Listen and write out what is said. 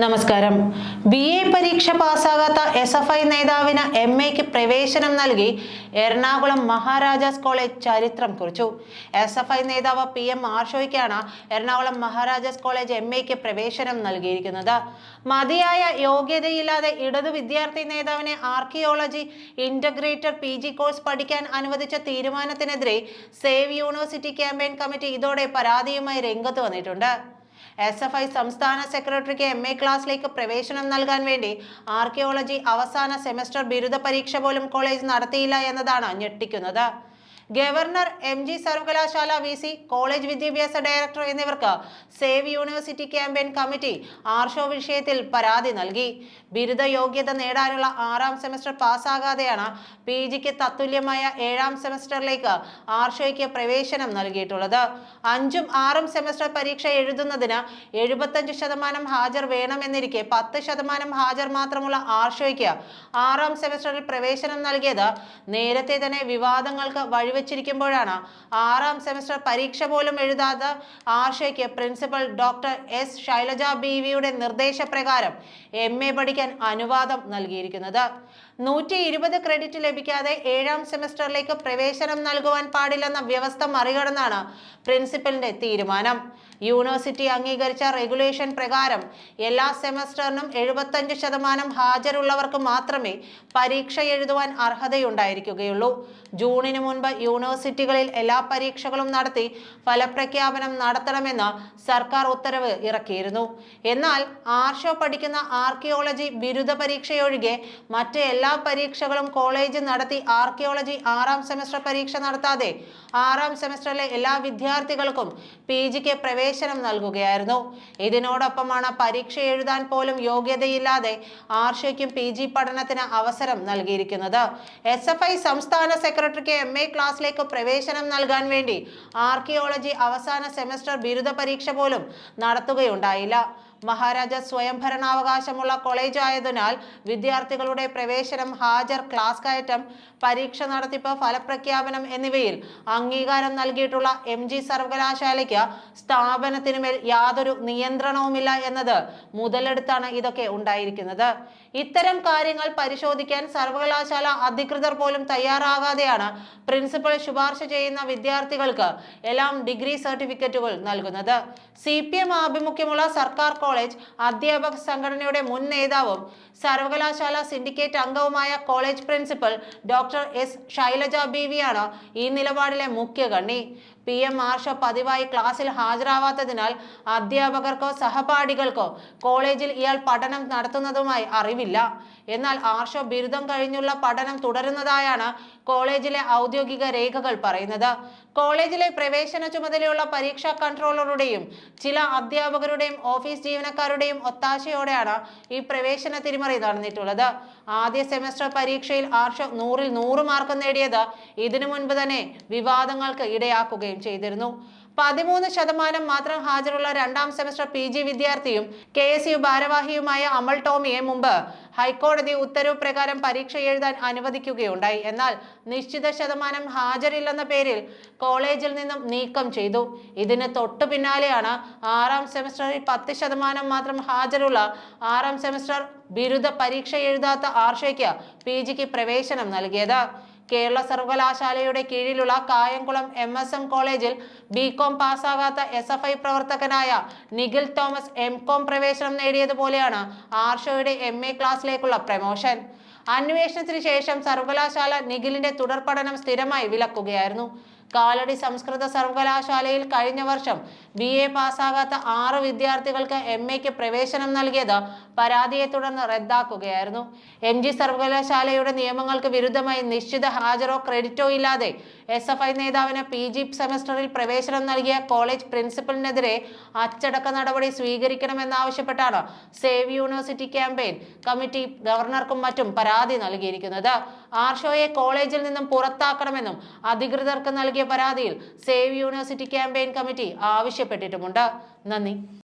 നമസ്കാരം. B A പരീക്ഷ പാസ്സാകാത്ത എസ് എഫ് ഐ നേതാവിന് എം എക്ക് പ്രവേശനം നൽകി എറണാകുളം മഹാരാജാസ് കോളേജ് ചരിത്രം കുറിച്ചു. എസ് എഫ് ഐ നേതാവ് പി എം ആർഷോയ്ക്കാണ് എറണാകുളം മഹാരാജാസ് കോളേജ് എം എക്ക് പ്രവേശനം നൽകിയിരിക്കുന്നത്. മതിയായ യോഗ്യതയില്ലാതെ ഇടതു വിദ്യാർത്ഥി നേതാവിനെ archaeology integrated P G course പഠിക്കാൻ അനുവദിച്ച തീരുമാനത്തിനെതിരെ സേവ് യൂണിവേഴ്സിറ്റി ക്യാമ്പയിൻ കമ്മിറ്റി ഇതോടെ പരാതിയുമായി രംഗത്ത് വന്നിട്ടുണ്ട്. എസ് എഫ് ഐ സംസ്ഥാന സെക്രട്ടറിക്ക് എം എ ക്ലാസ്സിലേക്ക് പ്രവേശനം നൽകാൻ വേണ്ടി ആർക്കിയോളജി അവസാന സെമസ്റ്റർ ബിരുദ പരീക്ഷ പോലും കോളേജ് നടത്തിയില്ല എന്നതാണ് ഞെട്ടിക്കുന്നത്. ഗവർണർ എം ജി സർവകലാശാല വി സി കോളേജ് വിദ്യാഭ്യാസ ഡയറക്ടർ എന്നിവർക്ക് save university campaign committee Arsho വിഷയത്തിൽ പരാതി നൽകി. ബിരുദ യോഗ്യത നേടാനുള്ള ആറാം സെമസ്റ്റർ പാസ്സാകാതെയാണ് പി ജിക്ക് തത്തുല്യമായ ഏഴാം സെമസ്റ്ററിലേക്ക് ആർഷോയ്ക്ക് പ്രവേശനം നൽകിയിട്ടുള്ളത്. അഞ്ചും ആറും സെമസ്റ്റർ പരീക്ഷ എഴുതുന്നതിന് എഴുപത്തഞ്ച് ശതമാനം ഹാജർ വേണമെന്നിരിക്കെ പത്ത് ശതമാനം ഹാജർ മാത്രമുള്ള ആർഷോയ്ക്ക് ആറാം സെമസ്റ്ററിൽ പ്രവേശനം നൽകിയത് നേരത്തെ തന്നെ വിവാദങ്ങൾക്ക് വഴിവെച്ചിരിക്കുമ്പോഴാണ് ആറാം സെമസ്റ്റർ പരീക്ഷ പോലും എഴുതാതെ ആർഷയ്ക്ക് principal doctor S Shailaja B വിയുടെ നിർദ്ദേശപ്രകാരം എം എ പഠിക്കാൻ അനുവാദം നൽകിയിരിക്കുന്നത്. നൂറ്റി ഇരുപത് ക്രെഡിറ്റ് ലഭിക്കാതെ ഏഴാം സെമസ്റ്ററിലേക്ക് പ്രവേശനം നൽകുവാൻ പാടില്ലെന്ന വ്യവസ്ഥ മറികടന്നാണ് പ്രിൻസിപ്പലിന്റെ തീരുമാനം. യൂണിവേഴ്സിറ്റി അംഗീകരിച്ച റെഗുലേഷൻ പ്രകാരം എല്ലാ സെമസ്റ്ററിനും എഴുപത്തഞ്ച് ശതമാനം ഹാജരുള്ളവർക്ക് മാത്രമേ പരീക്ഷ എഴുതുവാൻ അർഹതയുണ്ടായിരിക്കുകയുള്ളൂ. ജൂണിന് മുൻപ് യൂണിവേഴ്സിറ്റികളിൽ എല്ലാ പരീക്ഷകളും നടത്തി ഫലപ്രഖ്യാപനം നടത്തണമെന്ന് സർക്കാർ ഉത്തരവ് ഇറക്കിയിരുന്നു. എന്നാൽ ആർഷോ പഠിക്കുന്ന ആർക്കിയോളജി ബിരുദ പരീക്ഷയൊഴികെ മറ്റ് എല്ലാ പരീക്ഷകളും കോളേജ് നടത്തി ആർക്കിയോളജി ആറാം സെമസ്റ്റർ പരീക്ഷ നടത്താതെ ആറാം സെമസ്റ്ററിലെ എല്ലാ വിദ്യാർത്ഥികൾക്കും പി ജിക്ക് പ്രവേശനം നൽകുകയായിരുന്നു. ഇതിനോടൊപ്പമാണ് പരീക്ഷ എഴുതാൻ പോലും യോഗ്യതയില്ലാതെ ആർഷയ്ക്കും പി ജി പഠനത്തിന് അവസരം നൽകിയിരിക്കുന്നത്. എസ് എഫ് ഐ സംസ്ഥാന സെക്രട്ടറിക്ക് എം എ ക്ലാസ്സിലേക്ക് പ്രവേശനം നൽകാൻ വേണ്ടി ആർക്കിയോളജി അവസാന സെമസ്റ്റർ ബിരുദ പരീക്ഷ പോലും നടത്തുകയുണ്ടായില്ല. മഹാരാജ സ്വയംഭരണാവകാശമുള്ള കോളേജ് ആയതിനാൽ വിദ്യാർത്ഥികളുടെ പ്രവേശനം ഹാജർ ക്ലാസ് കയറ്റം പരീക്ഷ നടത്തിപ്പ് ഫലപ്രഖ്യാപനം എന്നിവയിൽ അംഗീകാരം നൽകിയിട്ടുള്ള എം ജി സർവകലാശാലയ്ക്ക് സ്ഥാപനത്തിനുമേൽ യാതൊരു നിയന്ത്രണവുമില്ല എന്നത് മുതലെടുത്താണ് ഇതൊക്കെ ഉണ്ടായിരിക്കുന്നത്. ഇത്തരം കാര്യങ്ങൾ പരിശോധിക്കാൻ സർവകലാശാല അധികൃതർ പോലും തയ്യാറാകാതെയാണ് പ്രിൻസിപ്പൽ ശുപാർശ ചെയ്യുന്ന വിദ്യാർത്ഥികൾക്ക് എല്ലാം ഡിഗ്രി സർട്ടിഫിക്കറ്റുകൾ നൽകുന്നത്. സി പി എം ആഭിമുഖ്യമുള്ള സർക്കാർ അധ്യാപക സംഘടനയുടെ മുൻ നേതാവും സർവകലാശാല സിൻഡിക്കേറ്റ് അംഗവുമായ college principal doctor S Shailaja B വിയാണ് ഈ നിലപാടിലെ മുഖ്യ കണ്ണി. പി. എം. ആർഷ പതിവായി ക്ലാസ്സിൽ ഹാജരാവാത്തതിനാൽ അധ്യാപകർക്കോ സഹപാഠികൾക്കോ കോളേജിൽ ഇയാൾ പഠനം നടത്തുന്നതുമായി അറിവില്ല. എന്നാൽ ആർഷോ ബിരുദം കഴിഞ്ഞുള്ള പഠനം തുടരുന്നതായാണ് കോളേജിലെ ഔദ്യോഗിക രേഖകൾ പറയുന്നത്. കോളേജിലെ പ്രവേശന ചുമതലയുള്ള പരീക്ഷാ കൺട്രോളറുടെയും ചില അധ്യാപകരുടെയും ഓഫീസ് ജീവനക്കാരുടെയും ഒത്താശയോടെയാണ് ഈ പ്രവേശന തിരിമറി നടന്നിട്ടുള്ളത്. ആദ്യ സെമസ്റ്റർ പരീക്ഷയിൽ ആർഷ നൂറിൽ നൂറ് മാർക്ക് നേടിയത് ഇതിനു മുൻപ് തന്നെ വിവാദങ്ങൾക്ക് ഇടയാക്കുകയും ചെയ്തിരുന്നു. പതിമൂന്ന് ശതമാനം മാത്രം ഹാജരുള്ള രണ്ടാം സെമസ്റ്റർ പി ജി വിദ്യാർത്ഥിയും കെ എസ് യു ഭാരവാഹിയുമായ അമൽ ടോമിയെ മുമ്പ് ഹൈക്കോടതി ഉത്തരവ് പ്രകാരം പരീക്ഷ എഴുതാൻ അനുവദിക്കുകയുണ്ടായി. എന്നാൽ നിശ്ചിത ശതമാനം ഹാജരില്ലെന്ന പേരിൽ കോളേജിൽ നിന്നും നീക്കം ചെയ്തു. ഇതിന് തൊട്ടു പിന്നാലെയാണ് ആറാം സെമസ്റ്ററിൽ പത്ത് ശതമാനം മാത്രം ഹാജരുള്ള ആറാം സെമസ്റ്റർ ബിരുദ പരീക്ഷ എഴുതാത്ത ആർഷയ്ക്ക് പി ജിക്ക് പ്രവേശനം നൽകിയത്. കേരള സർവകലാശാലയുടെ കീഴിലുള്ള കായംകുളം എം എസ് എം കോളേജിൽ ബി കോം പാസ്സാകാത്ത എസ് എഫ് ഐ പ്രവർത്തകനായ നിഖിൽ തോമസ് എം കോം പ്രവേശനം നേടിയതുപോലെയാണ് ആർഷോയുടെ എം എ ക്ലാസ്സിലേക്കുള്ള പ്രമോഷൻ. അന്വേഷണത്തിന് ശേഷം സർവകലാശാല നിഖിലിന്റെ തുടർ പഠനം സ്ഥിരമായി വിലക്കുകയായിരുന്നു. കാലടി സംസ്കൃത സർവകലാശാലയിൽ കഴിഞ്ഞ വർഷം ബി എ പാസ്സാകാത്ത ആറ് വിദ്യാർത്ഥികൾക്ക് എം എക്ക് പ്രവേശനം നൽകിയത് പരാതിയെ തുടർന്ന് റദ്ദാക്കുകയായിരുന്നു. എം ജി സർവകലാശാലയുടെ നിയമങ്ങൾക്ക് വിരുദ്ധമായി നിശ്ചിത ഹാജരോ ക്രെഡിറ്റോ ഇല്ലാതെ എസ് എഫ് ഐ നേതാവിന് പി ജി സെമസ്റ്ററിൽ പ്രവേശനം നൽകിയ കോളേജ് പ്രിൻസിപ്പലിനെതിരെ അച്ചടക്ക നടപടി സ്വീകരിക്കണമെന്നാവശ്യപ്പെട്ടാണ് സേവ് യൂണിവേഴ്സിറ്റി ക്യാമ്പയിൻ കമ്മിറ്റി ഗവർണർക്കും മറ്റും പരാതി നൽകിയിരിക്കുന്നത്. ആർഷോയെ കോളേജിൽ നിന്നും പുറത്താക്കണമെന്നും അധികൃതർക്ക് നൽകിയ പരാതിയിൽ സേവ് യൂണിവേഴ്സിറ്റി ക്യാമ്പയിൻ കമ്മിറ്റി ആവശ്യപ്പെട്ടിട്ടുമുണ്ട്. നന്ദി.